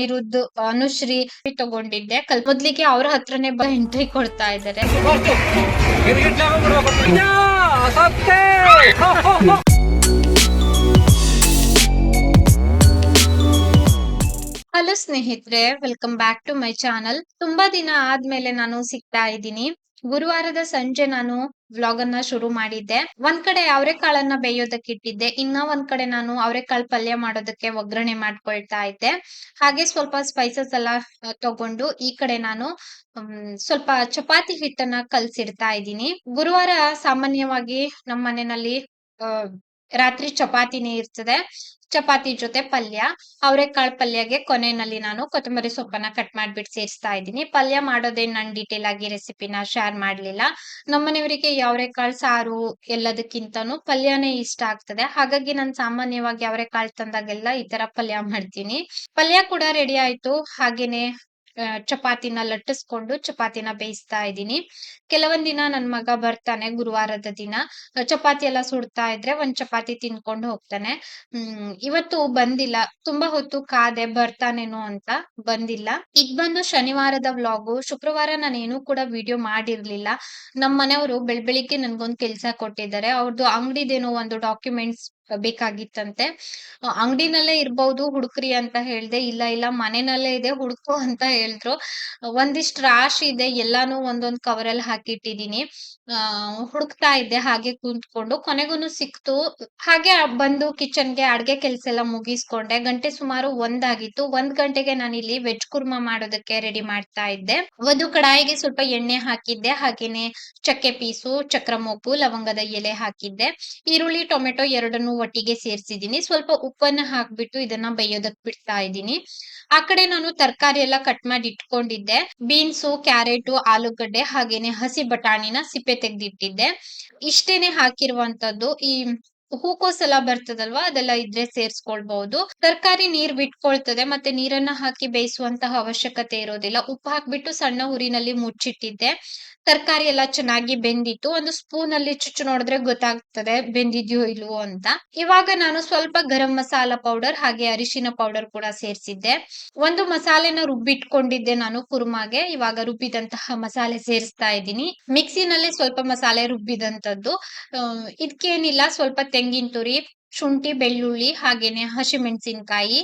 ಅನಿರುದ್ಧ್ ಅನುಶ್ರೀ ತಗೊಂಡಿದ್ದೆ. ಕಲ್, ಮೊದ್ಲಿಗೆ ಅವ್ರ ಹತ್ರನೇ ಬ, ಎಂಟ್ರಿ ಕೊಡ್ತಾ ಇದ್ದಾರೆ. ಹಲೋ ಸ್ನೇಹಿತರೆ welcome back to my channel ತುಂಬಾ ದಿನ ಆದ್ಮೇಲೆ ನಾನು ಸಿಗ್ತಾ ಇದ್ದೀನಿ. ಗುರುವಾರದ ಸಂಜೆ ನಾನು ವ್ಲಾಗ್ ಅನ್ನ ಶುರು ಮಾಡಿದ್ದೆ. ಒಂದ್ ಕಡೆ ಅವರೆಕಾಳನ್ನ ಬೇಯೋದಕ್ಕೆ ಇಟ್ಟಿದ್ದೆ. ಇನ್ನ ಒಂದ್ ಕಡೆ ನಾನು ಅವರೆಕಾಳು ಪಲ್ಯ ಮಾಡೋದಕ್ಕೆ ಒಗ್ಗರಣೆ ಮಾಡ್ಕೊಳ್ತಾ ಇದ್ದೆ. ಹಾಗೆ ಸ್ವಲ್ಪ ಸ್ಪೈಸಸ್ ಎಲ್ಲ ತಗೊಂಡು ಈ ಕಡೆ ನಾನು ಸ್ವಲ್ಪ ಚಪಾತಿ ಹಿಟ್ಟನ್ನ ಕಲ್ಸಿಡ್ತಾ ಇದ್ದೀನಿ. ಗುರುವಾರ ಸಾಮಾನ್ಯವಾಗಿ ನಮ್ಮ ಮನೆಯಲ್ಲಿ ರಾತ್ರಿ ಚಪಾತಿನೇ ಇರ್ತದೆ. ಚಪಾತಿ ಜೊತೆ ಪಲ್ಯ. ಅವರೆಕಾಳು ಪಲ್ಯಗೆ ಕೊನೆಯಲ್ಲಿ ನಾನು ಕೊತ್ತಂಬರಿ ಸೊಪ್ಪನ್ನ ಕಟ್ ಮಾಡ್ಬಿಟ್ಟು ಸೇರಿಸ್ತಾ ಇದ್ದೀನಿ. ಪಲ್ಯ ಮಾಡೋದೇನ್ ನಾನು ಡೀಟೇಲ್ ಆಗಿ ರೆಸಿಪಿನ ಶೇರ್ ಮಾಡ್ಲಿಲ್ಲ. ನಮ್ಮನೆಯವರಿಗೆ ಅವರೆಕಾಳು ಸಾರು ಎಲ್ಲದಕ್ಕಿಂತನೂ ಪಲ್ಯನೇ ಇಷ್ಟ ಆಗ್ತದೆ. ಹಾಗಾಗಿ ನಾನು ಸಾಮಾನ್ಯವಾಗಿ ಅವರೆಕಾಳು ತಂದಾಗೆಲ್ಲ ಈ ತರ ಪಲ್ಯ ಮಾಡ್ತೀನಿ. ಪಲ್ಯ ಕೂಡ ರೆಡಿ ಆಯ್ತು. ಹಾಗೇನೆ ಚಪಾತಿನ ಲಟ್ಟಿಸ್ಕೊಂಡು ಚಪಾತಿನ ಬೇಯಿಸ್ತಾ ಇದ್ದೀನಿ. ಕೆಲವೊಂದ್ ದಿನ ನನ್ ಮಗ ಬರ್ತಾನೆ ಗುರುವಾರದ ದಿನ. ಚಪಾತಿ ಎಲ್ಲ ಸುಡ್ತಾ ಇದ್ರೆ ಒಂದ್ ಚಪಾತಿ ತಿನ್ಕೊಂಡು ಹೋಗ್ತಾನೆ. ಹ್ಮ್, ಇವತ್ತು ಬಂದಿಲ್ಲ. ತುಂಬಾ ಹೊತ್ತು ಕಾದೆ ಬರ್ತಾನೇನೋ ಅಂತ ಬಂದಿಲ್ಲ. ಇದ್ ಬಂದು ಶನಿವಾರದ ವ್ಲಾಗು. ಶುಕ್ರವಾರ ನಾನು ಏನೂ ಕೂಡ ವಿಡಿಯೋ ಮಾಡಿರ್ಲಿಲ್ಲ. ನಮ್ಮ ಮನೆಯವರು ಬೆಳ್, ಬೆಳಿಗ್ಗೆ ನನ್ಗೊಂದ್ ಕೆಲ್ಸ ಕೊಟ್ಟಿದ್ದಾರೆ. ಅವ್ರದ್ದು ಅಂಗಡಿದೇನೋ ಒಂದು ಡಾಕ್ಯುಮೆಂಟ್ಸ್ ಬೇಕಾಗಿತ್ತಂತೆ. ಅಂಗಡಿನಲ್ಲೇ ಇರ್ಬಹುದು ಹುಡುಕ್ರಿ ಅಂತ ಹೇಳ್ದೆ, ಇಲ್ಲ ಇಲ್ಲ, ಮನೆನಲ್ಲೇ ಇದೆ, ಹುಡುಕು ಅಂತ ಹೇಳಿದ್ರು. ಒಂದಿಷ್ಟು ರಾಶಿ ಇದೆ, ಎಲ್ಲಾನು ಒಂದೊಂದ್ ಕವರ್ ಅಲ್ಲಿ ಹಾಕಿಟ್ಟಿದೀನಿ ಹುಡುಕ್ತಾ ಇದ್ದೆ, ಹಾಗೆ ಕುಂತ್ಕೊಂಡು. ಕೊನೆಗೂನು ಸಿಕ್ತು. ಹಾಗೆ ಬಂದು ಕಿಚನ್ಗೆ ಅಡ್ಗೆ ಕೆಲ್ಸ ಎಲ್ಲ ಮುಗಿಸ್ಕೊಂಡೆ. ಗಂಟೆ ಸುಮಾರು ಒಂದಾಗಿತ್ತು. ಒಂದ್ ಗಂಟೆಗೆ ನಾನು ಇಲ್ಲಿ ವೆಜ್ ಕುರ್ಮಾ ಮಾಡೋದಕ್ಕೆ ರೆಡಿ ಮಾಡ್ತಾ ಇದ್ದೆ. ಒಂದು ಕಡಾಯಿಗೆ ಸ್ವಲ್ಪ ಎಣ್ಣೆ ಹಾಕಿದ್ದೆ. ಹಾಗೇನೆ ಚಕ್ಕೆ ಪೀಸು ಚಕ್ರ ಮೊಗ್ಗು ಲವಂಗದ ಎಲೆ ಹಾಕಿದ್ದೆ. ಈರುಳ್ಳಿ, ಟೊಮೆಟೊ ಎರಡನ್ನು ಒಟ್ಟಿಗೆ ಸೇರ್ಸಿದೀನಿ ಸ್ವಲ್ಪ ಉಪ್ಪನ್ನ ಹಾಕ್ಬಿಟ್ಟು ಇದನ್ನ ಬೇಯೋದಕ್ ಬಿಡ್ತಾ ಇದ್ದೀನಿ. ಆ ಕಡೆ ನಾನು ತರಕಾರಿ ಎಲ್ಲ ಕಟ್ ಮಾಡಿ ಇಟ್ಕೊಂಡಿದ್ದೆ. ಬೀನ್ಸು, ಕ್ಯಾರೆಟು, ಆಲೂಗಡ್ಡೆ ಹಾಗೇನೆ ಹಸಿ ಬಟಾಣಿನ ಸಿಪ್ಪೆ ತೆಗ್ದಿಟ್ಟಿದ್ದೆ. ಇಷ್ಟೇನೆ ಹಾಕಿರುವಂತದ್ದು. ಈ ಹೂಕೋಸ್ ಎಲ್ಲ ಬರ್ತದಲ್ವಾ? ಅದೆಲ್ಲ ಇದ್ರೆ ಸೇರ್ಸ್ಕೊಳ್ಬಹುದು. ತರಕಾರಿ ನೀರ್ ಬಿಟ್ಕೊಳ್ತದೆ, ಮತ್ತೆ ನೀರನ್ನ ಹಾಕಿ ಬೇಯಿಸುವಂತಹ ಅವಶ್ಯಕತೆ ಇರೋದಿಲ್ಲ. ಉಪ್ಪು ಹಾಕ್ಬಿಟ್ಟು ಸಣ್ಣ ಹುರಿನಲ್ಲಿ ಮುಚ್ಚಿಟ್ಟಿದ್ದೆ. ತರಕಾರಿ ಎಲ್ಲ ಚೆನ್ನಾಗಿ ಬೆಂದಿತ್ತು. ಒಂದು ಸ್ಪೂನ್ ಅಲ್ಲಿ ಚುಚ್ಚು ನೋಡಿದ್ರೆ ಗೊತ್ತಾಗ್ತದೆ, ಬೆಂದಿದ್ಯೋ ಇಲ್ವೋ ಅಂತ. ಇವಾಗ ನಾನು ಸ್ವಲ್ಪ ಗರಂ ಮಸಾಲ ಪೌಡರ್ ಹಾಗೆ ಅರಿಶಿನ ಪೌಡರ್ ಕೂಡ ಸೇರಿಸಿದ್ದೆ. ಒಂದು ಮಸಾಲೆನ ರುಬ್ಬಿಟ್ಕೊಂಡಿದ್ದೆ ನಾನು ಕುರ್ಮಾಗೆ. ಇವಾಗ ರುಬ್ಬಿದಂತಹ ಮಸಾಲೆ ಸೇರಿಸ್ತಾ ಇದ್ದೀನಿ. ಮಿಕ್ಸಿನಲ್ಲಿ ಸ್ವಲ್ಪ ಮಸಾಲೆ ರುಬ್ಬಿದಂತದ್ದು ಇದಕ್ಕೇನಿಲ್ಲ ಸ್ವಲ್ಪ ತೆಂಗಿನ ತುರಿ ಶುಂಠಿ, ಬೆಳ್ಳುಳ್ಳಿ, ಹಾಗೇನೆ ಹಸಿಮೆಣಸಿನಕಾಯಿ,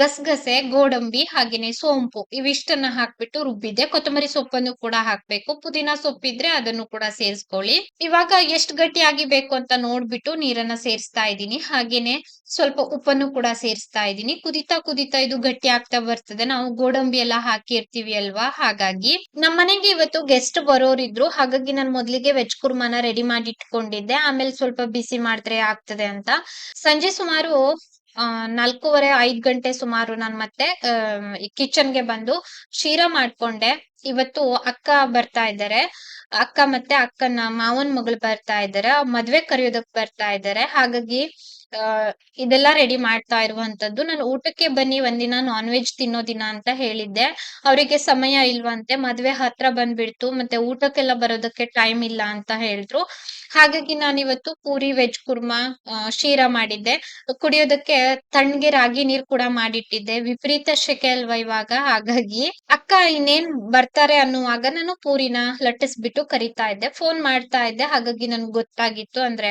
ಗಸಗಸೆ, ಗೋಡಂಬಿ, ಹಾಗೇನೆ ಸೋಂಪು. ಇವಿಷ್ಟನ್ನ ಹಾಕ್ಬಿಟ್ಟು ರುಬ್ಬಿದೆ ಕೊತ್ತಂಬರಿ ಸೊಪ್ಪನ್ನು ಕೂಡ ಹಾಕ್ಬೇಕು. ಪುದೀನ ಸೊಪ್ಪಿದ್ರೆ ಅದನ್ನು ಕೂಡ ಸೇರಿಸ್ಕೊಳ್ಳಿ. ಇವಾಗ ಎಷ್ಟು ಗಟ್ಟಿಯಾಗಿ ಬೇಕು ಅಂತ ನೋಡ್ಬಿಟ್ಟು ನೀರನ್ನ ಸೇರಿಸ್ತಾ ಇದ್ದೀನಿ. ಹಾಗೇನೆ ಸ್ವಲ್ಪ ಉಪ್ಪನ್ನು ಕೂಡ ಸೇರಿಸ್ತಾ ಇದ್ದೀನಿ. ಕುದಿತಾ ಕುದಿತಾ ಇದು ಗಟ್ಟಿ ಆಗ್ತಾ ಬರ್ತದೆ. ನಾವು ಗೋಡಂಬಿ ಎಲ್ಲ ಹಾಕಿರ್ತೀವಿ ಅಲ್ವಾ? ಹಾಗಾಗಿ ನಮ್ಮ ಮನೆಗೆ ಇವತ್ತು ಗೆಸ್ಟ್ ಬರೋರಿದ್ರು. ಹಾಗಾಗಿ ನಾನು ಮೊದ್ಲಿಗೆ ವೆಜ್ ಕುರ್ಮಾನ ರೆಡಿ ಮಾಡಿ ಇಟ್ಕೊಂಡಿದ್ದೆ ಆಮೇಲೆ ಸ್ವಲ್ಪ ಬಿಸಿ ಮಾಡಿದ್ರೆ ಆಗ್ತದೆ ಅಂತ. ಸಂಜೆ ಸುಮಾರು ನಾಲ್ಕೂವರೆ, ಐದ್ ಗಂಟೆ ಸುಮಾರು ನಾನು ಮತ್ತೆ ಕಿಚನ್ಗೆ ಬಂದು ಶೀರಾ ಮಾಡ್ಕೊಂಡೆ. ಇವತ್ತು ಅಕ್ಕ ಬರ್ತಾ ಇದ್ದಾರೆ. ಅಕ್ಕ ಮತ್ತೆ ಅಕ್ಕನ ಮಾವನ್ ಮಗಳು ಬರ್ತಾ ಇದ್ದಾರೆ. ಮದ್ವೆ ಕರೆಯೋದಕ್ ಬರ್ತಾ ಇದ್ದಾರೆ. ಹಾಗಾಗಿ ಇದೆಲ್ಲ ರೆಡಿ ಮಾಡ್ತಾ ಇರುವಂತದ್ದು ನಾನು ಊಟಕ್ಕೆ ಬನ್ನಿ, ಒಂದಿನ ನಾನ್ ವೆಜ್ ತಿನ್ನೋ ದಿನ ಅಂತ ಹೇಳಿದ್ದೆ. ಅವರಿಗೆ ಸಮಯ ಇಲ್ವಂತೆ ಮದ್ವೆ ಹತ್ರ ಬಂದ್ಬಿಡ್ತು. ಮತ್ತೆ ಊಟಕ್ಕೆಲ್ಲ ಬರೋದಕ್ಕೆ ಟೈಮ್ ಇಲ್ಲ ಅಂತ ಹೇಳಿದ್ರು. ಹಾಗಾಗಿ ನಾನು ಇವತ್ತು ಪೂರಿ ವೆಜ್ ಕುರ್ಮಾ ಶೀರಾ ಮಾಡಿದ್ದೆ. ಕುಡಿಯೋದಕ್ಕೆ ತಣ್ಣಗೆ ರಾಗಿ ನೀರ್ ಕೂಡ ಮಾಡಿಟ್ಟಿದ್ದೆ. ವಿಪರೀತ ಶೆಕೆ ಅಲ್ವಾ ಇವಾಗ, ಹಾಗಾಗಿ. ಅಕ್ಕ ಇನ್ನೇನ್ ಬರ್ತಾರೆ ಅನ್ನುವಾಗ ನಾನು ಪೂರಿನ ಲಟ್ಟಿಸ್ಬಿಟ್ಟು ಕರಿತಾ ಇದ್ದೆ. ಫೋನ್ ಮಾಡ್ತಾ ಇದ್ದೆ, ಹಾಗಾಗಿ ನನ್ಗೆ ಗೊತ್ತಾಗಿತ್ತು. ಅಂದ್ರೆ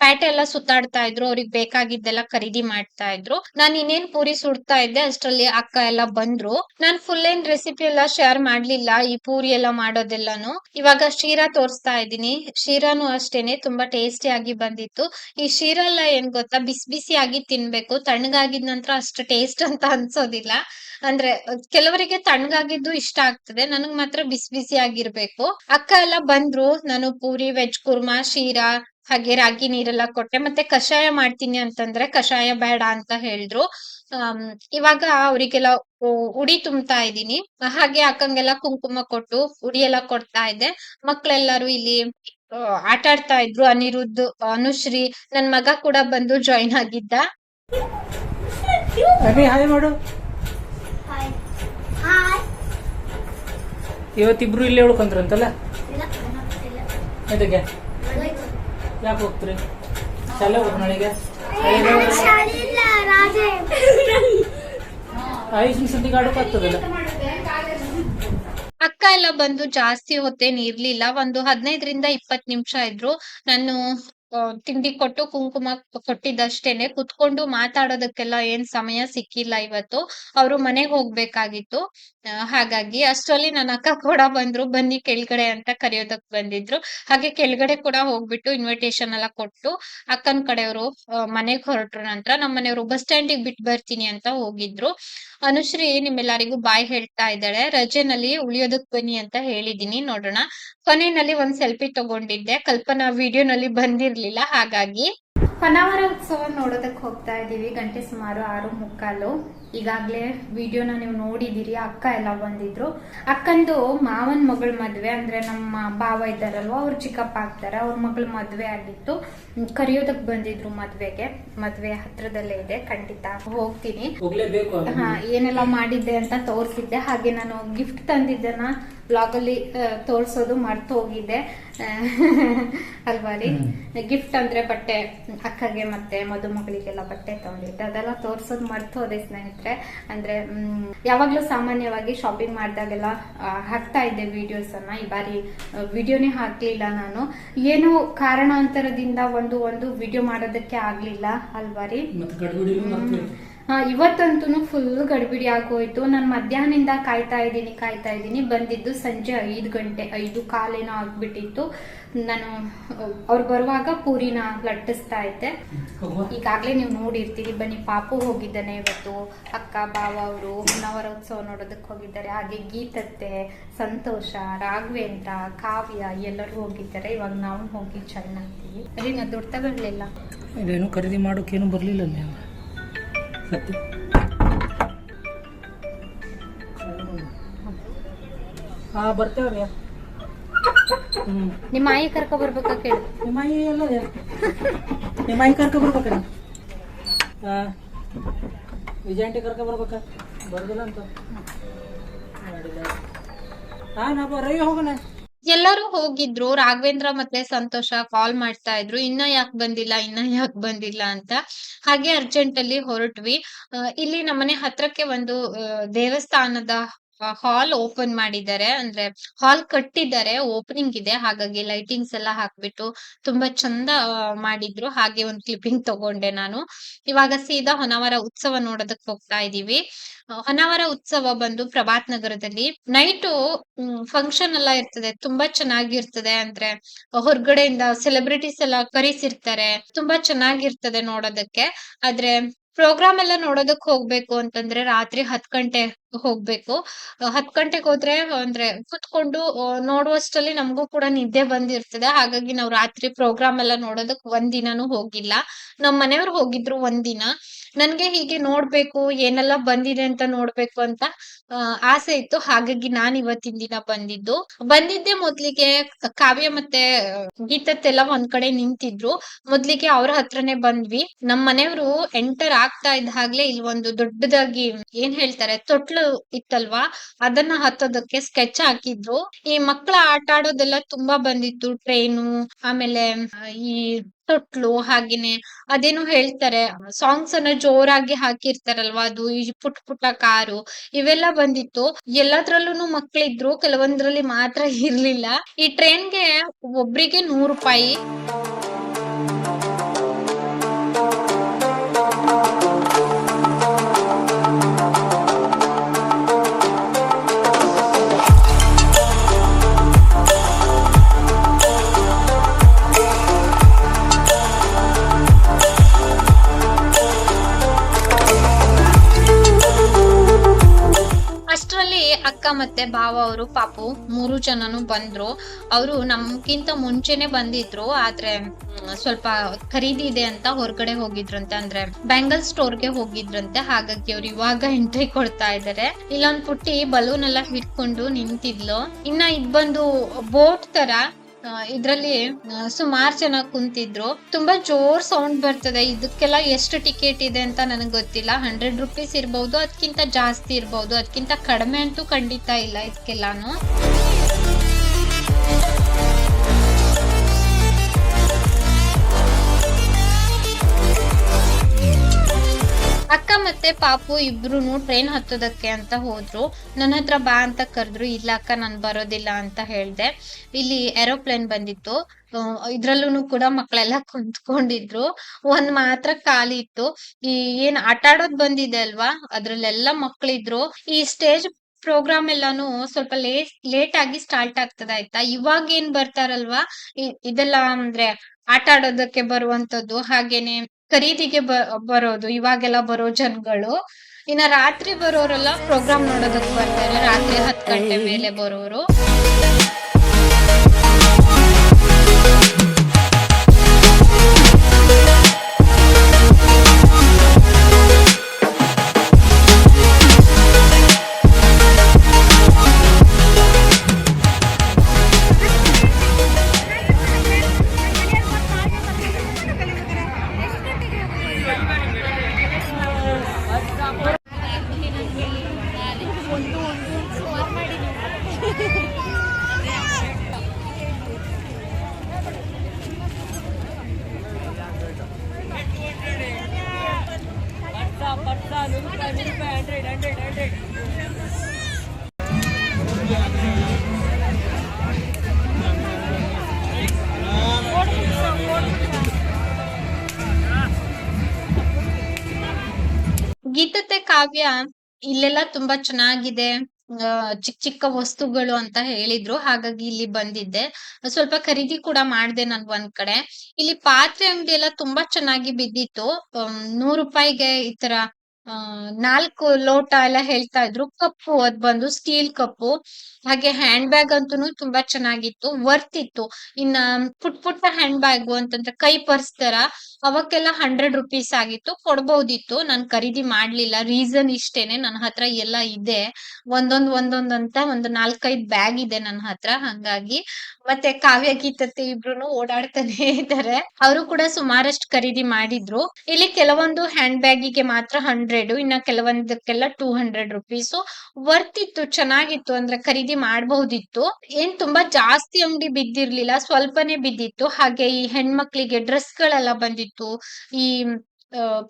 ಪ್ಯಾಟೆ ಎಲ್ಲ ಸುತ್ತಾಡ್ತಾ ಇದ್ರು, ಅವ್ರಿಗೆ ಬೇಕಾಗಿದ್ದೆಲ್ಲ ಖರೀದಿ ಮಾಡ್ತಾ ಇದ್ರು. ನಾನ್ ಇನ್ನೇನ್ ಪೂರಿ ಸುಡ್ತಾ ಇದ್ದೆ, ಅಷ್ಟ್ರಲ್ಲಿ ಅಕ್ಕ ಎಲ್ಲ ಬಂದ್ರು. ನಾನ್ ಫುಲ್ ಏನ್ ರೆಸಿಪಿ ಎಲ್ಲ ಶೇರ್ ಮಾಡ್ಲಿಲ್ಲ, ಈ ಪೂರಿ ಎಲ್ಲ ಮಾಡೋದೆಲ್ಲಾನು. ಇವಾಗ ಶೀರಾ ತೋರಿಸ್ತಾ ಇದ್ದೀನಿ. ಶೀರಾನು ಅಷ್ಟೇನೆ, ತುಂಬಾ ಟೇಸ್ಟಿ ಆಗಿ ಬಂದಿತ್ತು. ಈ ಶೀರಾ ಎಲ್ಲ ಏನ್ ಗೊತ್ತಾ, ಬಿಸಿ ಬಿಸಿ ಆಗಿ ತಿನ್ಬೇಕು. ತಣ್ಣಗಾಗಿದ್ ನಂತರ ಅಷ್ಟು ಟೇಸ್ಟ್ ಅಂತ ಅನ್ಸೋದಿಲ್ಲ. ಅಂದ್ರೆ ಕೆಲವರಿಗೆ ತಣ್ಣಗಾಗಿದ್ದು ಇಷ್ಟ ಆಗ್ತದೆ, ನನಗ್ ಮಾತ್ರ ಬಿಸಿ ಬಿಸಿ ಆಗಿರ್ಬೇಕು ಅಕ್ಕ ಎಲ್ಲ ಬಂದ್ರು, ನಾನು ಪೂರಿ ವೆಜ್ ಕುರ್ಮಾ, ಶೀರಾ ಹಾಗೆ ರಾಗಿ ನೀರೆಲ್ಲ ಕೊಟ್ಟೆ ಮತ್ತೆ ಕಷಾಯ ಮಾಡ್ತೀನಿ ಅಂತಂದ್ರೆ ಕಷಾಯ ಬೇಡ ಅಂತ ಹೇಳಿದ್ರು. ಇವಾಗ ಅವರಿಗೆಲ್ಲ ಉಡಿ ತುಂಬ್ತಾ ಇದ್ದೀನಿ. ಹಾಗೆ ಅಕ್ಕಂಗೆಲ್ಲ ಕುಂಕುಮ ಕೊಟ್ಟು ಉಡಿ ಎಲ್ಲ ಕೊಡ್ತಾ ಇದ್ದೆ. ಮಕ್ಳೆಲ್ಲರೂ ಇಲ್ಲಿ ಆಟ ಆಡ್ತಾ ಇದ್ರು. ಅನಿರುದ್ಧ ಅನುಶ್ರೀ ನನ್ ಮಗ ಕೂಡ ಬಂದು ಜಾಯಿನ್ ಆಗಿದ್ದ. ಅಭಿ ಹಾಯ್ ಮಾಡು. ಹಾಯ್ ಹಾಯ್ ಇವತ್ತಿಬ್ರು ಇಲ್ಲೇ ಉಳ್ಕೊಂಡ್ರಂತಲ್ಲ? ಯಾಕೆ ಹೋಗ್ತೀರಿ? ಶಾಲೆ ಹೋಗ್ರಿ ನನಗೆ ಅಕ್ಕ ಎಲ್ಲ ಬಂದು ಜಾಸ್ತಿ ಹೊತ್ತೇನ್ ಇರ್ಲಿಲ್ಲ. ಒಂದು ಹದಿನೈದರಿಂದ ಇಪ್ಪತ್ ನಿಮಿಷ ಇದ್ರು. ನಾನು ತಿಂಡಿ ಕೊಟ್ಟು ಕುಂಕುಮ ಕೊಟ್ಟಿದ್ದಷ್ಟೇನೆ. ಕುತ್ಕೊಂಡು ಮಾತಾಡೋದಕ್ಕೆಲ್ಲ ಏನ್ ಸಮಯ ಸಿಕ್ಕಿಲ್ಲ ಇವತ್ತು. ಅವ್ರು ಮನೆಗ್ ಹೋಗ್ಬೇಕಾಗಿತ್ತು. ಹಾಗಾಗಿ ಅಷ್ಟರಲ್ಲಿ ನನ್ನ ಅಕ್ಕ ಕೂಡ ಬಂದ್ರು. ಬನ್ನಿ ಕೆಳಗಡೆ ಅಂತ ಕರೆಯೋದಕ್ ಬಂದಿದ್ರು. ಹಾಗೆ ಕೆಳಗಡೆ ಕೂಡ ಹೋಗ್ಬಿಟ್ಟು ಇನ್ವಿಟೇಷನ್ ಎಲ್ಲ ಕೊಟ್ಟು ಅಕ್ಕನ್ ಕಡೆಯವರು ಮನೆಗ್ ಹೊರಟ್ರು ನಂತರ ನಮ್ಮ ಮನೆಯವರು ಬಸ್ ಸ್ಟ್ಯಾಂಡಿಗೆ ಬಿಟ್ಟು ಬರ್ತೀನಿ ಅಂತ ಹೋಗಿದ್ರು. ಅನುಶ್ರೀ ನಿಮ್ಮೆಲ್ಲರಿಗೂ ಬಾಯ್ ಹೇಳ್ತಾ ಇದ್ದಾಳೆ. ರಜೆನಲ್ಲಿ ಉಳಿಯೋದಕ್ ಬನ್ನಿ ಅಂತ ಹೇಳಿದೀನಿ. ನೋಡೋಣ. ಕೊನೆಯಲ್ಲಿ ಒಂದ್ ಸೆಲ್ಫಿ ತಗೊಂಡಿದ್ದೆ. ಕಲ್ಪನಾ ವಿಡಿಯೋನಲ್ಲಿ ಬಂದಿರ್ಲಿಲ್ಲ, ಹಾಗಾಗಿ. ಹೊನ್ನಾವರ ಉತ್ಸವ ನೋಡೋದಕ್ಕೆ ಹೋಗ್ತಾ ಇದೀವಿ ಗಂಟೆ ಸುಮಾರು ಆರು ಮುಕ್ಕಾಲು. ಈಗಾಗ್ಲೇ ವಿಡಿಯೋನ ನೀವು ನೋಡಿದಿರಿ ಅಕ್ಕ ಎಲ್ಲ ಬಂದಿದ್ರು. ಅಕ್ಕಂದು ಮಾವನ್ ಮಗಳ ಮದ್ವೆ ಅಂದ್ರೆ ನಮ್ಮ ಭಾವ ಇದ್ದಾರಲ್ವ ಅವ್ರು ಚಿಕ್ಕಪ್ಪ ಆಗ್ತಾರೆ ಅವ್ರ ಮಗಳ ಮದ್ವೆ ಆಗಿತ್ತು. ಕರೆಯೋದಕ್ ಬಂದಿದ್ರು ಮದ್ವೆಗೆ. ಮದ್ವೆ ಹತ್ರದಲ್ಲೇ ಇದೆ ಖಂಡಿತ ಹೋಗ್ತೀನಿ. ಹ ಏನೆಲ್ಲ ಮಾಡಿದ್ದೆ ಅಂತ ತೋರಿಸಿದ್ದೆ. ಹಾಗೆ ನಾನು ಗಿಫ್ಟ್ ತಂದಿದ್ದನ್ನ ಬ್ಲಾಗ್ ಅಲ್ಲಿ ತೋರ್ಸೋದು ಮರ್ತು ಹೋಗಿದ್ದೆ ಅಲ್ವಾ ರೀ ಗಿಫ್ಟ್ ಅಂದ್ರೆ ಬಟ್ಟೆ ಅಕ್ಕಗೆ ಮತ್ತೆ ಮದುಮಗಳಿಗೆಲ್ಲ ಬಟ್ಟೆ ತಗೊಂಡಿದ್ದೆ ಅದೆಲ್ಲ ತೋರ್ಸೋದ್ ಮರ್ತು ಹೋದೆ ಸ್ನೇಹಿತರೆ. ಅಂದ್ರೆ ಹ್ಮ್ ಯಾವಾಗ್ಲೂ ಸಾಮಾನ್ಯವಾಗಿ ಶಾಪಿಂಗ್ ಮಾಡಿದಾಗೆಲ್ಲ ಹಾಕ್ತಾ ಇದ್ದೆ ವಿಡಿಯೋಸ್ ಅನ್ನ. ಈ ಬಾರಿ ವಿಡಿಯೋನೇ ಹಾಕ್ಲಿಲ್ಲ ನಾನು. ಏನೋ ಕಾರಣಾಂತರದಿಂದ ಒಂದು ಒಂದು ವಿಡಿಯೋ ಮಾಡೋದಕ್ಕೆ ಆಗ್ಲಿಲ್ಲ ಅಲ್ವಾ ರೀ ಇವತ್ತಂತೂ ಫುಲ್ ಗಡಿಬಿಡಿ ಆಗೋಯ್ತು. ನಾನು ಮಧ್ಯಾಹ್ನದಿಂದ ಕಾಯ್ತಾ ಇದ್ದೀನಿ ಕಾಯ್ತಾ ಇದ್ದೀನಿ. ಬಂದಿದ್ದು ಸಂಜೆ ಐದು ಗಂಟೆ, ಐದು ಕಾಲೇನೋ ಆಗ್ಬಿಟ್ಟಿತ್ತು. ನಾನು, ಅವ್ರು ಬರುವಾಗ ಪೂರಿನ ಲಟ್ಟಿಸ್ತಾ ಇದ್ದೆ. ಈಗಾಗಲೇ ನೀವು ನೋಡಿರ್ತೀರಿ, ಬನ್ನಿ, ಪಾಪು ಹೋಗಿದ್ದಾನೆ ಇವತ್ತು. ಅಕ್ಕ ಬಾವ ಅವರು ಹೊನ್ನಾವರ ಉತ್ಸವ ನೋಡೋದಕ್ಕೆ ಹೋಗಿದ್ದಾರೆ. ಹಾಗೆ ಗೀತತ್ತೆ ಸಂತೋಷ, ರಾಘವೇಂದ್ರ, ಕಾವ್ಯ, ಎಲ್ಲರೂ ಹೋಗಿದ್ದಾರೆ. ಇವಾಗ ನಾವು ಹೋಗಿ ಚೆನ್ನಾಗ್ತೀವಿ ಅದೇ, ನಾ ದುಡ್ಡು ತಗೊಳ್ಳಿಲ್ಲ ಖರೀದಿ ಮಾಡೋಕೇನು ಬರಲಿಲ್ಲ ಹಾ ಬರ್ತೇವ್ರಿ. ಹ್ಮ್. ನಿಮ್ಮ ಆಯಿ ಕರ್ಕೊ ಬರ್ಬೇಕಾ ಕೇಳಿ. ನಿಮ್ಮ ಆಯಿ ಎಲ್ಲ. ನಿಮ್ಮ ಆಯಿ ಕರ್ಕೊ ಬರ್ಬೇಕ? ಹಾ. ವಿಜಯಂಟಿ ಕರ್ಕೊ ಬರ್ಬೇಕ? ಬರ್ದಿಲ್ಲ ಅಂತ. ಹಾ ನಾ ಬರೀ ಹೋಗೋಣ. ಎಲ್ಲರೂ ಹೋಗಿದ್ರು. ರಾಘವೇಂದ್ರ ಮತ್ತೆ ಸಂತೋಷ ಕಾಲ್ ಮಾಡ್ತಾ ಇದ್ರು. ಇನ್ನ ಯಾಕೆ ಬಂದಿಲ್ಲ, ಇನ್ನ ಯಾಕೆ ಬಂದಿಲ್ಲ ಅಂತ. ಹಾಗೆ ಅರ್ಜೆಂಟ್ ಅಲ್ಲಿ ಹೊರಟ್ವಿ ಇಲ್ಲಿ ನಮ್ಮನೆ ಹತ್ರಕ್ಕೆ ಒಂದು ದೇವಸ್ಥಾನದ ಹಾಲ್ ಓಪನ್ ಮಾಡಿದ್ದಾರೆ. ಅಂದ್ರೆ ಹಾಲ್ ಕಟ್ಟಿದ್ದಾರೆ ಓಪನಿಂಗ್ ಇದೆ. ಹಾಗಾಗಿ ಲೈಟಿಂಗ್ಸ್ ಎಲ್ಲ ಹಾಕ್ಬಿಟ್ಟು ತುಂಬಾ ಚಂದ ಮಾಡಿದ್ರು. ಹಾಗೆ ಒಂದ್ ಕ್ಲಿಪ್ಪಿಂಗ್ ತಗೊಂಡೆ ನಾನು. ಇವಾಗ ಸೀದಾ ಹೊನ್ನಾವರ ಉತ್ಸವ ನೋಡೋದಕ್ ಹೋಗ್ತಾ ಇದೀವಿ. ಹೊನಾವರ ಉತ್ಸವ ಬಂದು ಪ್ರಭಾತ್ ನಗರದಲ್ಲಿ. ನೈಟು ಫಂಕ್ಷನ್ ಎಲ್ಲ ಇರ್ತದೆ. ತುಂಬಾ ಚೆನ್ನಾಗಿರ್ತದೆ ಅಂದ್ರೆ ಹೊರಗಡೆಯಿಂದ ಸೆಲೆಬ್ರಿಟೀಸ್ ಎಲ್ಲ ಕರೆಸಿರ್ತಾರೆ. ತುಂಬಾ ಚೆನ್ನಾಗಿರ್ತದೆ ನೋಡೋದಕ್ಕೆ. ಆದ್ರೆ ಪ್ರೋಗ್ರಾಮ್ ಎಲ್ಲ ನೋಡೋದಕ್ ಹೋಗ್ಬೇಕು ಅಂತಂದ್ರೆ ರಾತ್ರಿ ಹತ್ ಗಂಟೆ ಹೋಗ್ಬೇಕು. ಹತ್ ಗಂಟೆಗೆ ಹೋದ್ರೆ ಅಂದ್ರೆ ಕುತ್ಕೊಂಡು ನೋಡುವಷ್ಟರಲ್ಲಿ ನಮಗೂ ಕೂಡ ನಿದ್ದೆ ಬಂದಿರ್ತದೆ. ಹಾಗಾಗಿ ನಾವು ರಾತ್ರಿ ಪ್ರೋಗ್ರಾಮ್ ಎಲ್ಲ ನೋಡೋದಕ್ ಒಂದ್ ದಿನಾನು ಹೋಗಿಲ್ಲ. ನಮ್ ಮನೆಯವ್ರು ಹೋಗಿದ್ರು ಒಂದಿನ ನನ್ಗೆ ಹೀಗೆ ನೋಡ್ಬೇಕು, ಏನೆಲ್ಲ ಬಂದಿದೆ ಅಂತ ನೋಡ್ಬೇಕು ಅಂತ ಆಸೆ ಇತ್ತು. ಹಾಗಾಗಿ ನಾನ್ ಇವತ್ತಿನ ದಿನ ಬಂದಿದ್ದು. ಬಂದಿದ್ದೆ ಮೊದ್ಲಿಗೆ ಕಾವ್ಯ ಮತ್ತೆ ಗೀತತ್ತೆಲ್ಲ ಒಂದ್ ಕಡೆ ನಿಂತಿದ್ರು. ಮೊದ್ಲಿಗೆ ಅವ್ರ ಹತ್ರನೇ ಬಂದ್ವಿ. ನಮ್ ಮನೆಯವರು ಎಂಟರ್ ಆಗ್ತಾ ಇದ್ದ ಹಾಗ್ಲೆ ಇಲ್ಲಿ ಒಂದು ದೊಡ್ಡದಾಗಿ ಏನ್ ಹೇಳ್ತಾರೆ, ತೊಟ್ಲು ಇತ್ತಲ್ವಾ? ಅದನ್ನ ಹತ್ತೋದಕ್ಕೆ ಸ್ಕೆಚ್ ಹಾಕಿದ್ರು. ಈ ಮಕ್ಕಳ ಆಟ ಆಡೋದೆಲ್ಲ ತುಂಬಾ ಬಂದಿತ್ತು. ಟ್ರೈನು, ಆಮೇಲೆ ಈ ತೊಟ್ಲು ಹಾಗೇನೆ ಅದೇನು ಹೇಳ್ತಾರೆ ಸಾಂಗ್ಸ್ ಅನ್ನ ಜೋರಾಗಿ ಹಾಕಿರ್ತಾರಲ್ವಾ, ಅದು ಈ ಪುಟ್ ಪುಟ್ಟ ಕಾರು ಇವೆಲ್ಲ ಬಂದಿತ್ತು. ಎಲ್ಲದ್ರಲ್ಲೂ ಮಕ್ಳಿದ್ರು, ಕೆಲವೊಂದ್ರಲ್ಲಿ ಮಾತ್ರ ಇರ್ಲಿಲ್ಲ. ಈ ಟ್ರೈನ್ಗೆ ಒಬ್ರಿಗೆ ನೂರು ರೂಪಾಯಿ. ಮತ್ತೆ ಭಾವ ಅವರು ಪಾಪು ಮೂರು ಜನನು ಬಂದ್ರು. ಅವರು ನಮ್ಗಿಂತ ಮುಂಚೆನೆ ಬಂದಿದ್ರು, ಆದ್ರೆ ಸ್ವಲ್ಪ ಖರೀದಿ ಇದೆ ಅಂತ ಹೊರಗಡೆ ಹೋಗಿದ್ರಂತೆ. ಅಂದ್ರೆ ಬ್ಯಾಂಗಲ್ ಸ್ಟೋರ್ಗೆ ಹೋಗಿದ್ರಂತೆ. ಹಾಗಾಗಿ ಅವ್ರು ಇವಾಗ ಎಂಟ್ರಿ ಕೊಡ್ತಾ ಇದಾರೆ. ಇಲ್ಲೊಂದ್ ಪುಟ್ಟಿ ಬಲೂನ್ ಎಲ್ಲ ಹಿಡ್ಕೊಂಡು ನಿಂತಿದ್ಲು. ಇನ್ನ ಇದ್ ಬಂದು ಬೋಟ್ ತರ ಇದ್ರಲ್ಲಿ ಸುಮಾರು ಜನ ಕುಂತಿದ್ರು. ತುಂಬಾ ಜೋರ್ ಸೌಂಡ್ ಬರ್ತದೆ. ಇದಕ್ಕೆಲ್ಲ ಎಷ್ಟು ಟಿಕೆಟ್ ಇದೆ ಅಂತ ನನಗೆ ಗೊತ್ತಿಲ್ಲ. ಹಂಡ್ರೆಡ್ ರುಪೀಸ್ ಇರ್ಬಹುದು ಅದಕ್ಕಿಂತ ಜಾಸ್ತಿ ಇರ್ಬಹುದು ಅದಕ್ಕಿಂತ ಕಡಿಮೆ ಅಂತೂ ಖಂಡಿತ ಇಲ್ಲ ಇದಕ್ಕೆಲ್ಲಾನು. ಅಕ್ಕ ಮತ್ತೆ ಪಾಪು ಇಬ್ರುನು ಟ್ರೈನ್ ಹತ್ತೋದಕ್ಕೆ ಅಂತ ಹೋದ್ರು. ನನ್ನ ಹತ್ರ ಬಾ ಅಂತ ಕರೆದ್ರು, ಇಲ್ಲ ಅಕ್ಕ ನಾನು ಬರೋದಿಲ್ಲ ಅಂತ ಹೇಳ್ದೆ. ಇಲ್ಲಿ ಏರೋಪ್ಲೇನ್ ಬಂದಿತ್ತು. ಇದ್ರಲ್ಲೂ ಕೂಡ ಮಕ್ಕಳೆಲ್ಲ ಕುಂತ್ಕೊಂಡಿದ್ರು. ಒಂದ್ ಮಾತ್ರ ಖಾಲಿ ಇತ್ತು. ಈ ಏನ್ ಆಟ ಆಡೋದ್ ಬಂದಿದೆ ಅಲ್ವಾ? ಅದ್ರಲ್ಲೆಲ್ಲ ಮಕ್ಳಿದ್ರು. ಈ ಸ್ಟೇಜ್ ಪ್ರೋಗ್ರಾಮ್ ಎಲ್ಲಾನು ಸ್ವಲ್ಪ ಲೇಟ್ ಲೇಟ್ ಆಗಿ ಸ್ಟಾರ್ಟ್ ಆಗ್ತದ ಆಯ್ತಾ? ಇವಾಗ ಏನ್ ಬರ್ತಾರಲ್ವಾ? ಇದೆಲ್ಲ ಅಂದ್ರೆ ಆಟ ಆಡೋದಕ್ಕೆ ಬರುವಂತದ್ದು ಹಾಗೇನೆ ಖರೀದಿಗೆ ಬರೋದು ಇವಾಗೆಲ್ಲ ಬರೋ ಜನಗಳು. ಇನ್ನ ರಾತ್ರಿ ಬರೋರೆಲ್ಲ ಪ್ರೋಗ್ರಾಮ್ ನೋಡೋದಕ್ಕೆ ಬರ್ತಾರೆ. ರಾತ್ರಿ ಹತ್ತು ಗಂಟೆ ಮೇಲೆ ಬರೋರು. ಕಾವ್ಯ ಇಲ್ಲೆಲ್ಲ ತುಂಬಾ ಚೆನ್ನಾಗಿದೆ. ಚಿಕ್ಕ ಚಿಕ್ಕ ವಸ್ತುಗಳು ಅಂತ ಹೇಳಿದ್ರು. ಹಾಗಾಗಿ ಇಲ್ಲಿ ಬಂದಿದ್ದೆ. ಸ್ವಲ್ಪ ಖರೀದಿ ಕೂಡ ಮಾಡ್ದೆ ನಾನು ಒಂದ್ ಕಡೆ. ಇಲ್ಲಿ ಪಾತ್ರೆ ಅಂಗಡಿ ಎಲ್ಲ ತುಂಬಾ ಚೆನ್ನಾಗಿ ಬಿದ್ದಿತ್ತು. ನೂರ್ ರೂಪಾಯಿಗೆ ಈ ತರ ನಾಲ್ಕು ಲೋಟ ಎಲ್ಲ ಹೇಳ್ತಾ ಇದ್ರು. ಕಪ್ಪು, ಅದ್ ಬಂದು ಸ್ಟೀಲ್ ಕಪ್ಪು. ಹಾಗೆ ಹ್ಯಾಂಡ್ ಬ್ಯಾಗ್ ಅಂತೂ ತುಂಬಾ ಚೆನ್ನಾಗಿತ್ತು. ವರ್ತ್ ಇತ್ತು. ಇನ್ನ ಪುಟ್ ಪುಟ್ಟ ಹ್ಯಾಂಡ್ ಬ್ಯಾಗು ಅಂತಂದ್ರೆ ಕೈ ಪರ್ಸ್ ತರ ಅವಕ್ಕೆಲ್ಲ ಹಂಡ್ರೆಡ್ ರುಪೀಸ್ ಆಗಿತ್ತು. ಕೊಡ್ಬೋದಿತ್ತು. ನಾನ್ ಖರೀದಿ ಮಾಡ್ಲಿಲ್ಲ. ರೀಸನ್ ಇಷ್ಟೇನೆ. ನನ್ನ ಹತ್ರ ಎಲ್ಲ ಇದೆ. ಒಂದೊಂದ್ ಒಂದೊಂದ್ ಅಂತ ಒಂದು ನಾಲ್ಕೈದ್ ಬ್ಯಾಗ್ ಇದೆ ನನ್ನ ಹತ್ರ. ಹಂಗಾಗಿ ಮತ್ತೆ ಕಾವ್ಯ ಗೀತತೆ ಇಬ್ರುನು ಓಡಾಡ್ತಾನೆ ಇದ್ದಾರೆ. ಅವರು ಕೂಡ ಸುಮಾರಷ್ಟು ಖರೀದಿ ಮಾಡಿದ್ರು. ಇಲ್ಲಿ ಕೆಲವೊಂದು ಹ್ಯಾಂಡ್ ಬ್ಯಾಗಿಗೆ ಮಾತ್ರ ಹಂಡ್ರೆಡ್ ಇನ್ನ ಕೆಲವೊಂದಕ್ಕೆಲ್ಲ ಟೂ ಹಂಡ್ರೆಡ್ ರುಪೀಸ್ ವರ್ತ್ ಇತ್ತು, ಚೆನ್ನಾಗಿತ್ತು, ಅಂದ್ರೆ ಖರೀದಿ ಮಾಡಬಹುದಿತ್ತು. ಏನ್ ತುಂಬಾ ಜಾಸ್ತಿ ಅಂಗಡಿ ಬಿದ್ದಿರ್ಲಿಲ್ಲ, ಸ್ವಲ್ಪನೇ ಬಿದ್ದಿತ್ತು. ಹಾಗೆ ಈ ಹೆಣ್ಮಕ್ಳಿಗೆ ಡ್ರೆಸ್ ಗಳೆಲ್ಲ ಬಂದಿತ್ತು. ಈ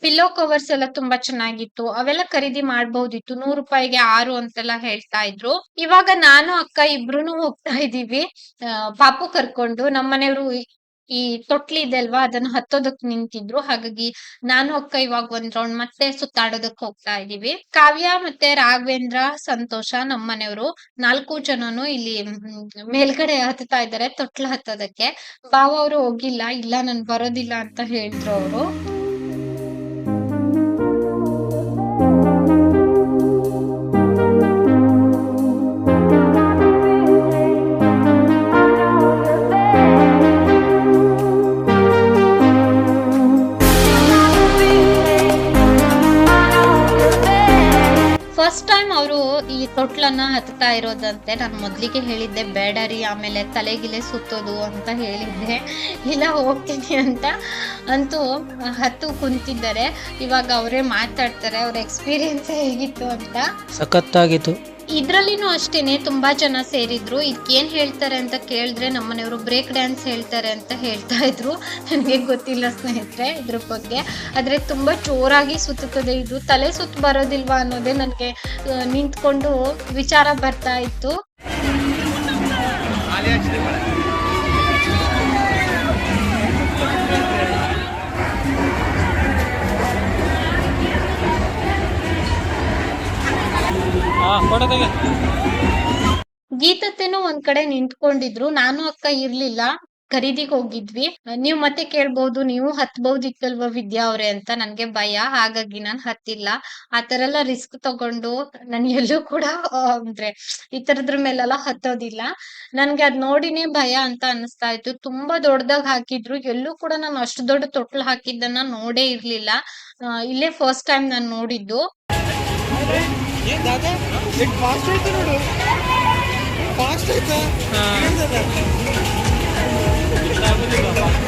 ಪಿಲ್ಲೋ ಕವರ್ಸ್ ಎಲ್ಲ ತುಂಬಾ ಚೆನ್ನಾಗಿತ್ತು. ಅವೆಲ್ಲ ಖರೀದಿ ಮಾಡಬಹುದಿತ್ತು. ನೂರು ರೂಪಾಯಿಗೆ ಆರು ಅಂತೆಲ್ಲ ಹೇಳ್ತಾ ಇದ್ರು. ಇವಾಗ ನಾನು, ಅಕ್ಕ ಇಬ್ರುನು ಹೋಗ್ತಾ ಇದೀವಿ ಪಾಪು ಕರ್ಕೊಂಡು. ನಮ್ಮನೆಯವರು ಈ ತೊಟ್ಲಿ ಇದೆ ಅಲ್ವಾ, ಅದನ್ನ ಹತ್ತೋದಕ್ ನಿಂತಿದ್ರು. ಹಾಗಾಗಿ ನಾನು, ಅಕ್ಕ ಇವಾಗ ಒಂದ್ ರೌಂಡ್ ಮತ್ತೆ ಸುತ್ತಾಡೋದಕ್ ಹೋಗ್ತಾ ಇದೀವಿ ಕಾವ್ಯ ಮತ್ತೆ ರಾಘವೇಂದ್ರ ಸಂತೋಷ ನಮ್ಮನೆಯವರು ನಾಲ್ಕು ಜನನು ಇಲ್ಲಿ ಮೇಲ್ಗಡೆ ಹತ್ತಾ ಇದ್ದಾರೆ ತೊಟ್ಲ ಹತ್ತೋದಕ್ಕೆ. ಬಾವ ಅವರು ಹೋಗಿಲ್ಲ, ಇಲ್ಲ, ನನ್ ಬರೋದಿಲ್ಲ ಅಂತ ಹೇಳಿದ್ರು ಅವರು. ತೊಟ್ಲನ್ನ ಹತ್ತಾ ಇರೋದಂತೆ ನಾನು ಮೊದಲಿಗೆ ಹೇಳಿದ್ದೆ, ಬೇಡ ರೀ, ಆಮೇಲೆ ತಲೆಗಿಲೆ ಸುತ್ತೋದು ಅಂತ ಹೇಳಿದ್ದೆ. ಇಲ್ಲ, ಹೋಗ್ತೀನಿ ಅಂತ ಅಂತೂ ಹತ್ತು ಕುಂತಿದ್ದಾರೆ. ಇವಾಗ ಅವರೇ ಮಾತಾಡ್ತಾರೆ, ಅವ್ರ ಎಕ್ಸ್ಪೀರಿಯನ್ಸ್ ಹೇಗಿತ್ತು ಅಂತ. ಸಖತ್ತಾಗಿತ್ತು. ಇದ್ರಲ್ಲಿನೂ ಅಷ್ಟೇನೆ ತುಂಬಾ ಜನ ಸೇರಿದ್ರು. ಇದಕ್ಕೇನು ಹೇಳ್ತಾರೆ ಅಂತ ಕೇಳಿದ್ರೆ ನಮ್ಮನೆಯವರು ಬ್ರೇಕ್ ಡ್ಯಾನ್ಸ್ ಹೇಳ್ತಾರೆ ಅಂತ ಹೇಳ್ತಾ ಇದ್ರು. ನನಗೆ ಗೊತ್ತಿಲ್ಲ ಸ್ನೇಹಿತರೆ ಇದ್ರ ಬಗ್ಗೆ. ಆದರೆ ತುಂಬಾ ಜೋರಾಗಿ ಸುತ್ತುತ್ತದೆ ಇದು. ತಲೆ ಸುತ್ತ ಬರೋದಿಲ್ವಾ ಅನ್ನೋದೇ ನನಗೆ ನಿಂತ್ಕೊಂಡು ವಿಚಾರ ಬರ್ತಾ ಇತ್ತು. ಗೀತತ್ತೆನೂ ಒಂದ್ ಕಡೆ ನಿಂತ್ಕೊಂಡಿದ್ರು. ನಾನು ಅಕ್ಕ ಇರ್ಲಿಲ್ಲ. ಖರೀದಿಗ್ ಹೋಗಿದ್ವಿ. ನೀವ್ ಮತ್ತೆ ಕೇಳ್ಬಹುದು ನೀವು ಹತ್ಬಹುದಿತ್ತಲ್ವಾ ವಿದ್ಯಾ ಅವ್ರೆ ಅಂತ ನನ್ಗೆ ಭಯ. ಹಾಗಾಗಿ ನಾನ್ ಹತ್ತಿಲ್ಲ. ಆತರ ಎಲ್ಲ ರಿಸ್ಕ್ ತಗೊಂಡು ನನ್ ಎಲ್ಲೂ ಕೂಡ ಅಂದ್ರೆ ಈ ತರದ್ರ ಮೇಲೆಲ್ಲ ಹತ್ತೋದಿಲ್ಲ. ನನ್ಗೆ ಅದ್ ನೋಡಿನೇ ಭಯ ಅಂತ ಅನಿಸ್ತಾ ಇತ್ತು. ತುಂಬಾ ದೊಡ್ಡದಾಗ್ ಹಾಕಿದ್ರು. ಎಲ್ಲೂ ಕೂಡ ನಾನು ಅಷ್ಟು ದೊಡ್ಡ ತೊಟ್ಲು ಹಾಕಿದ್ದನ್ನ ನೋಡೇ ಇರ್ಲಿಲ್ಲ. ಇಲ್ಲೇ ಫಸ್ಟ್ ಟೈಮ್ ನಾನ್ ನೋಡಿದ್ದು. ಫಾಸ್ಟ್ ಆಯ್ತು ನೋಡು ಫಾಸ್ಟ್ ಆಯ್ತಾ ಕಾಣೋದಿಲ್ಲ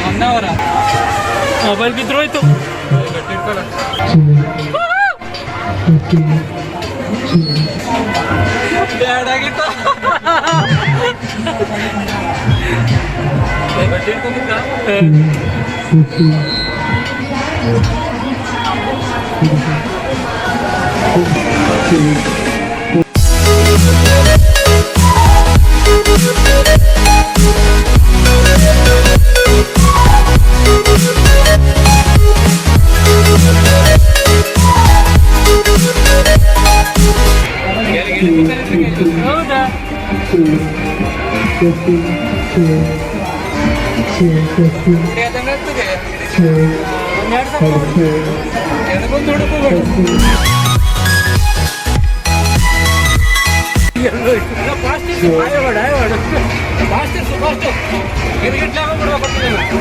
ಹೊನ್ನಾವರ ಮೊಬೈಲ್ ಬಿದ್ರು ಹೋಯ್ತು. ಬ್ಯಾಡಾಗಿತ್ತು ಅದಂಗಾಗ್ತದೆ ಒಂದೆರಡು ಸಾವಿರ ಎದಕ್ಕೊಂದು ಹುಡುಕು ಪ್ಲಾಸ್ಟಿಕ್ ಆಯವಾಡ ಆಯವಾಡ ಪ್ಲಾಸ್ಟಿಕ್ ಪ್ಲಾಸ್ಟಿಕ್ ಎದಗಿಟ್ಲಾಗ ಬಿಡ್ಬೇಕು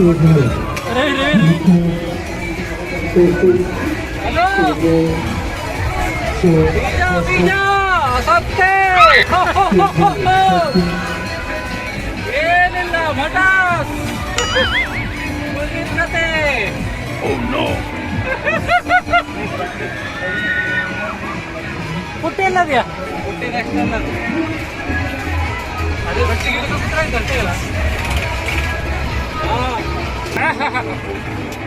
ರವಿ ರವಿ ಹಲೋ ಬೀಜ ಬೀಜ ಸತ್ತೆ ಏನಿಲ್ಲ ಮಠ ಮುಗಿದ್ ಕತೆ ಪುಟ್ಟಿ ಎಲ್ಲದ್ಯಾ ಪುಟ್ಟಿ ನೆಕ್ಸ್ಟ್ ಅನ್ನೋದು ಅದೇ ಬಟ್ಟಿಗೆ ಹಿಡಿದು ಬಿಟ್ರೆ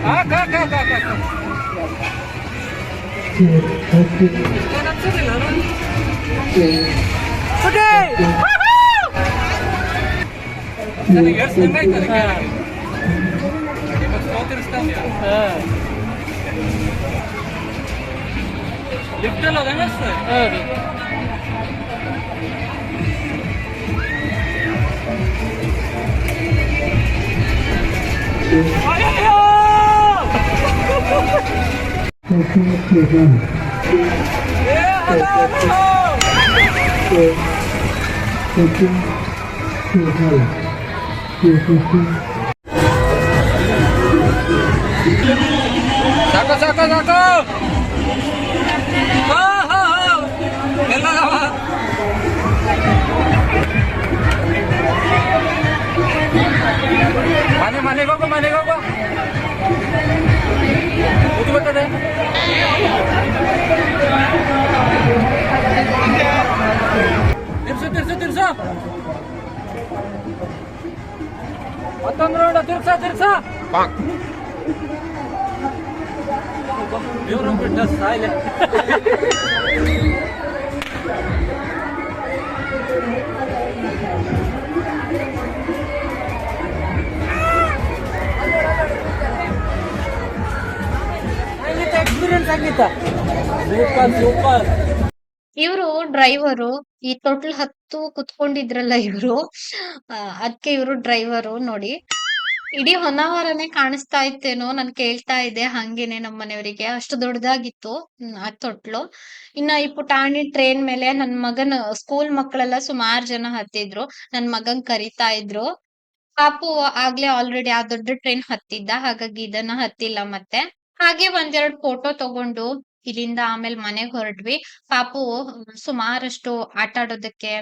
ಆಯ್ತು ಅಷ್ಟೇ ಏ, ಹಲೋ, ಹಲೋ! ಸಾಕು ಸಾಕು ಸಾಕು ಹಾ, ಹಾ, ಹಾ. ಎಲ್ಲದವ? ಮನೆ ಮನೆಗೆ ಹೋಗು ಮನೆಗೆ ರೌಂಡ್ ತಿರ್ಸ ತಿರ್ಸ ದೇವ್ರ ಬಿಟ್ಟ ಸಾಯ್ಲೆ ಎಕ್ಸ್ಪೀರಿಯನ್ಸ್ ಆಗಿತ್ತ ಸೂಪರ್ ಸೂಪರ್. ಇವರು ಡ್ರೈವರು ಈ ತೊಟ್ಲ್ ಹತ್ತು ಕುತ್ಕೊಂಡಿದ್ರಲ್ಲ ಇವರು. ಅದಕ್ಕೆ ಇವರು ಡ್ರೈವರು ನೋಡಿ. ಇಡೀ ಹೊನ್ನಾವರನೇ ಕಾಣಿಸ್ತಾ ಇತ್ತೇನೋ ನಾನ್ ಕೇಳ್ತಾ ಇದ್ದೆ ಹಂಗೇನೆ ನಮ್ಮ ಮನೆಯವರಿಗೆ. ಅಷ್ಟು ದೊಡ್ಡದಾಗಿತ್ತು ಆ ತೊಟ್ಲು. ಇನ್ನ ಈ ಪುಟಾಣಿ ಟ್ರೈನ್ ಮೇಲೆ ನನ್ ಮಗನ ಸ್ಕೂಲ್ ಮಕ್ಕಳೆಲ್ಲ ಸುಮಾರು ಜನ ಹತ್ತಿದ್ರು. ನನ್ ಮಗನ್ ಕರಿತಾ ಇದ್ರು. ಪಾಪು ಆಗ್ಲೇ ಆಲ್ರೆಡಿ ಆ ದೊಡ್ಡ ಟ್ರೈನ್ ಹತ್ತಿದ್ದ, ಹಾಗಾಗಿ ಇದನ್ನ ಹತ್ತಿಲ್ಲ ಮತ್ತೆ. ಹಾಗೆ ಒಂದೆರಡು ಫೋಟೋ ತಗೊಂಡು ಇಲ್ಲಿಂದ ಆಮೇಲೆ ಮನೆಗ್ ಹೊರಟ್ವಿ. ಪಾಪು ಸುಮಾರಷ್ಟು ಆಟ ಆಡೋದಕ್ಕೆ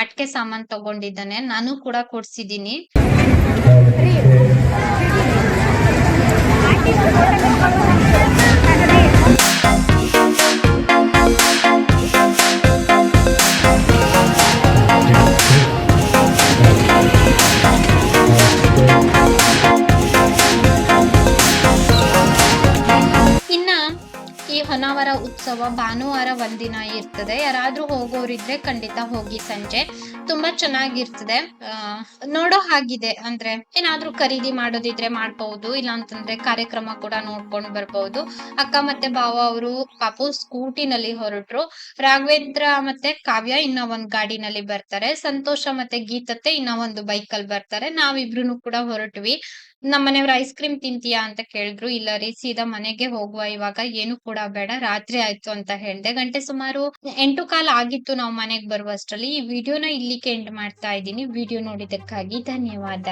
ಆಟಿಕೆ ಸಾಮಾನ್ ತಗೊಂಡಿದ್ದಾನೆ. ನಾನು ಕೂಡ ಕೊಡ್ಸಿದೀನಿ Terima kasih. ಉತ್ಸವ ಭಾನುವಾರ ಒಂದಿನ ಇರ್ತದೆ. ಯಾರಾದ್ರೂ ಹೋಗೋರಿದ್ರೆ ಖಂಡಿತ ಹೋಗಿ ಸಂಜೆ. ತುಂಬಾ ಚೆನ್ನಾಗಿರ್ತದೆ. ನೋಡೋ ಹಾಗಿದೆ. ಅಂದ್ರೆ ಏನಾದ್ರೂ ಖರೀದಿ ಮಾಡೋದಿದ್ರೆ ಮಾಡ್ಬಹುದು ಇಲ್ಲ ಅಂತಂದ್ರೆ ಕಾರ್ಯಕ್ರಮ ಕೂಡ ನೋಡ್ಕೊಂಡು ಬರ್ಬಹುದು ಅಕ್ಕ ಮತ್ತೆ ಭಾವ ಅವರು ಪಾಪು ಸ್ಕೂಟಿನಲ್ಲಿ ಹೊರಟ್ರು. ರಾಘವೇಂದ್ರ ಮತ್ತೆ ಕಾವ್ಯ ಇನ್ನ ಒಂದ್ ಗಾಡಿನಲ್ಲಿ ಬರ್ತಾರೆ. ಸಂತೋಷ ಮತ್ತೆ ಗೀತತೆ ಇನ್ನ ಒಂದು ಬೈಕ್ ಅಲ್ಲಿ ಬರ್ತಾರೆ. ನಾವಿಬ್ರು ಕೂಡ ಹೊರಟ್ವಿ. ನಮ್ಮನೆಯವ್ರ ಐಸ್ ಕ್ರೀಮ್ ತಿಂತೀಯಾ ಅಂತ ಕೇಳಿದ್ರು. ಇಲ್ಲ ರೀ, ಸೀದಾ ಮನೆಗೆ ಹೋಗುವ ಇವಾಗ. ಏನು ಕೂಡ ಬೇಡ. ರಾತ್ರಿ ಆಯ್ತು. ಅಂತ ಹೇಳ್ದೆ. ಗಂಟೆ ಸುಮಾರು ಎಂಟು ಕಾಲ ಆಗಿತ್ತು ನಾವು ಮನೆಗೆ ಬರುವಷ್ಟರಲ್ಲಿ. ಈ ವಿಡಿಯೋನ ಇಲ್ಲಿಗೆ ಎಂಡ್ ಮಾಡ್ತಾ ಇದ್ದೀನಿ. ವಿಡಿಯೋ ನೋಡಿದಕ್ಕಾಗಿ ಧನ್ಯವಾದ.